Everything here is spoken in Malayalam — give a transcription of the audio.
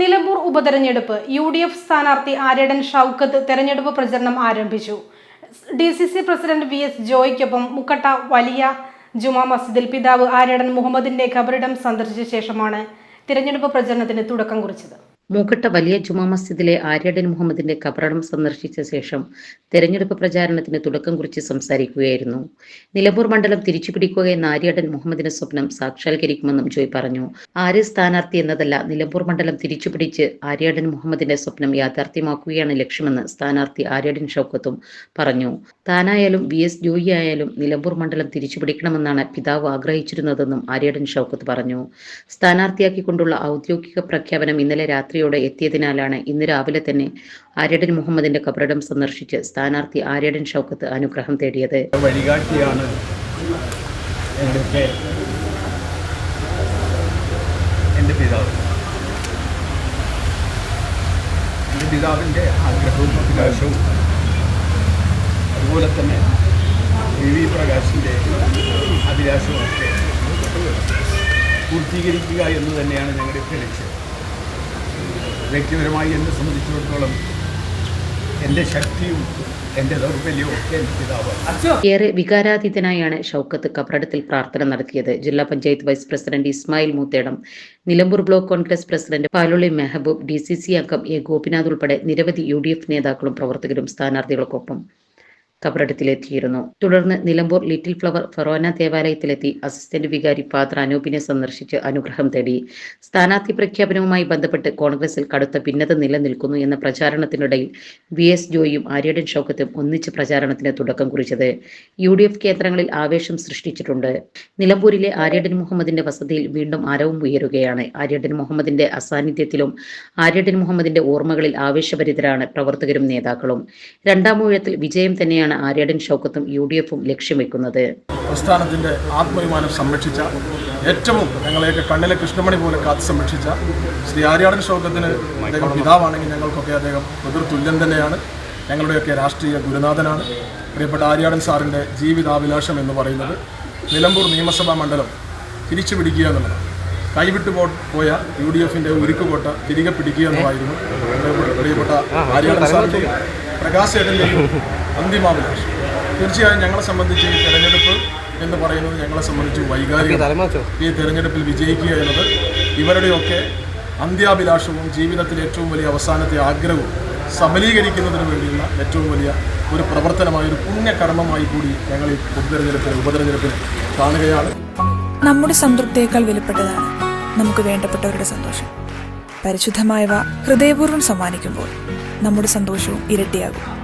നിലമ്പൂർ ഉപതെരഞ്ഞെടുപ്പ് യു ഡി എഫ് സ്ഥാനാർത്ഥി ആര്യടൻ ഷൗക്കത്ത് തെരഞ്ഞെടുപ്പ് പ്രചരണം ആരംഭിച്ചു. D C C president V S ജോയ്ക്കൊപ്പം Mukkatta വലിയ ജുമാ മസ്ജിദിൽ പിതാവ് ആര്യടൻ മുഹമ്മദിന്റെ ഖബറിടം സന്ദർശിച്ച ശേഷമാണ് തിരഞ്ഞെടുപ്പ് പ്രചരണത്തിന് തുടക്കം കുറിച്ചത്. മൂക്കട്ട വലിയ ജുമാ മസ്ജിദിലെ ആര്യടൻ മുഹമ്മദിന്റെ കബറടം സന്ദർശിച്ച ശേഷം തെരഞ്ഞെടുപ്പ് പ്രചാരണത്തിന് തുടക്കം കുറിച്ച് സംസാരിക്കുകയായിരുന്നു. നിലമ്പൂർ മണ്ഡലം തിരിച്ചുപിടിക്കുക എന്ന ആര്യടൻ മുഹമ്മദിന്റെ സ്വപ്നം സാക്ഷാത്കരിക്കുമെന്നും ജോയ് പറഞ്ഞു. ആര് സ്ഥാനാർത്ഥി എന്നതല്ല നിലമ്പൂർ മണ്ഡലം തിരിച്ചുപിടിച്ച് ആര്യടൻ മുഹമ്മദിന്റെ സ്വപ്നം യാഥാർത്ഥ്യമാക്കുകയാണ് ലക്ഷ്യമെന്ന് സ്ഥാനാർത്ഥി ആര്യടൻ ഷൗക്കത്തും പറഞ്ഞു. താനായാലും വി എസ് ജോയി ആയാലും നിലമ്പൂർ മണ്ഡലം തിരിച്ചുപിടിക്കണമെന്നാണ് പിതാവ് ആഗ്രഹിച്ചിരുന്നതെന്നും ആര്യടൻ ഷൗക്കത്ത് പറഞ്ഞു. സ്ഥാനാർത്ഥിയാക്കിക്കൊണ്ടുള്ള ഔദ്യോഗിക പ്രഖ്യാപനം ഇന്നലെ രാത്രിയോടെ എത്തിയതിനാലാണ് ഇന്ന് രാവിലെ തന്നെ ആര്യടൻ മുഹമ്മദിന്റെ കബറിടം സന്ദർശിച്ച് സ്ഥാനാർത്ഥി ആര്യടൻ ഷൗക്കത്ത് അനുഗ്രഹം തേടിയത്. വഴികാട്ടിയാണ് എന്റെ അതുപോലെ തന്നെ പ്രകാശിന്റെ അഭിലാഷവും ഒക്കെ പൂർത്തീകരിക്കുക എന്ന് തന്നെയാണ് ഞങ്ങളുടെ ലക്ഷ്യം. വ്യക്തിപരമായി എന്നെ സംബന്ധിച്ചിടത്തോളം എന്റെ ശക്തിയും എന്റെ ദൗർബല്യവും ഒക്കെ എന്റെ പിതാവാണ് ഏറെ വികാരാതീതനായാണ് ഷൗക്കത്ത് കബറടത്തിൽ പ്രാർത്ഥന നടത്തിയത്. ജില്ലാ panchayat vice president Ismail Moothedam Nilambur block Congress president Palulli Mehaboob D C C അംഗം എ ഗോപിനാഥ് ഉൾപ്പെടെ നിരവധി യു ഡി എഫ് നേതാക്കളും പ്രവർത്തകരും സ്ഥാനാർത്ഥികൾക്കൊപ്പം. കബറടത്തിലെത്തിയിരുന്നു. തുടർന്ന് നിലമ്പൂർ ലിറ്റിൽ ഫ്ലവർ ഫെറോന ദേവാലയത്തിലെത്തി അസിസ്റ്റന്റ് വികാരി ഫാദർ അനൂപിനെ സന്ദർശിച്ച് അനുഗ്രഹം തേടി. സ്ഥാനാർത്ഥി പ്രഖ്യാപനവുമായി ബന്ധപ്പെട്ട് കോൺഗ്രസിൽ കടുത്ത ഭിന്നത നിലനിൽക്കുന്നു എന്ന പ്രചാരണത്തിനിടയിൽ വി എസ് ജോയും ആര്യടൻ ഷൗക്കത്തും ഒന്നിച്ച് പ്രചാരണത്തിന് തുടക്കം കുറിച്ചത് യു ഡി എഫ് കേന്ദ്രങ്ങളിൽ ആവേശം സൃഷ്ടിച്ചിട്ടുണ്ട്. നിലമ്പൂരിലെ ആര്യടൻ മുഹമ്മദിന്റെ വസതിയിൽ വീണ്ടും ആരവും ഉയരുകയാണ്. ആര്യടൻ മുഹമ്മദിന്റെ അസാന്നിധ്യത്തിലും ആര്യടൻ മുഹമ്മദിന്റെ ഓർമ്മകളിൽ ആവേശഭരിതരാണ് പ്രവർത്തകരും നേതാക്കളും. രണ്ടാം ഊഴത്തിൽ വിജയം തന്നെയാണ് ആര്യടൻ ഷൗക്കത്തും യു ഡി എഫും ലക്ഷ്യം വെക്കുന്നത്. സംസ്ഥാനത്തിന്റെ ആത്മാഭിമാനം സംരക്ഷിച്ച ഏറ്റവും ഞങ്ങളെയൊക്കെ കണ്ണിലെ കൃഷ്ണമണി പോലെ കാത്തു സംരക്ഷിച്ച ശ്രീ ആര്യാടൻ ഷൗക്കത്തിന് അദ്ദേഹം പിതാവാണെങ്കിൽ ഞങ്ങൾക്കൊക്കെ അദ്ദേഹം എതിർത്തുല്യൻ തന്നെയാണ്. ഞങ്ങളുടെയൊക്കെ രാഷ്ട്രീയ ഗുരുനാഥനാണ്. പ്രിയപ്പെട്ട ആര്യാടൻ സാറിന്റെ ജീവിതാഭിലാഷം എന്ന് പറയുന്നത് നിലമ്പൂർ നിയമസഭാ മണ്ഡലം തിരിച്ചു പിടിക്കുക എന്നുള്ളതാണ്. കൈവിട്ടു പോയ യു ഡി എഫിന്റെ ഉരുക്കുകോട്ട തിരികെ പിടിക്കുക എന്നതായിരുന്നു പ്രിയപ്പെട്ട- പ്രിയപ്പെട്ട ആര്യാടൻ സാറിന്റെയും പ്രകാശേട്ടന്റെയും അന്തിമാഭിലാഷം തീർച്ചയായും ഞങ്ങളെ സംബന്ധിച്ച് ഈ തെരഞ്ഞെടുപ്പ് എന്ന് പറയുന്നത് ഞങ്ങളെ സംബന്ധിച്ച് വൈകാരിക. ഈ തെരഞ്ഞെടുപ്പിൽ വിജയിക്കുക എന്നത് ഇവരുടെയൊക്കെ അന്ത്യാഭിലാഷവും ജീവിതത്തിലെ ഏറ്റവും വലിയ അവസാനത്തെ ആഗ്രഹവും സബലീകരിക്കുന്നതിന് വേണ്ടിയുള്ള ഏറ്റവും വലിയ ഒരു പ്രവർത്തനമായ ഒരു പുണ്യകർമ്മമായി കൂടി ഞങ്ങൾ ഈ പൊതുതെരഞ്ഞെടുപ്പിൽ ഉപതെരഞ്ഞെടുപ്പിൽ കാണുകയാണ്. നമ്മുടെ സംതൃപ്തിയേക്കാൾ വിലപ്പെട്ടതാണ് നമുക്ക് വേണ്ടപ്പെട്ടവരുടെ സന്തോഷം. പരിശുദ്ധമായവ ഹൃദയപൂർവം സമ്മാനിക്കുമ്പോൾ നമ്മുടെ സന്തോഷവും ഇരട്ടിയാകും.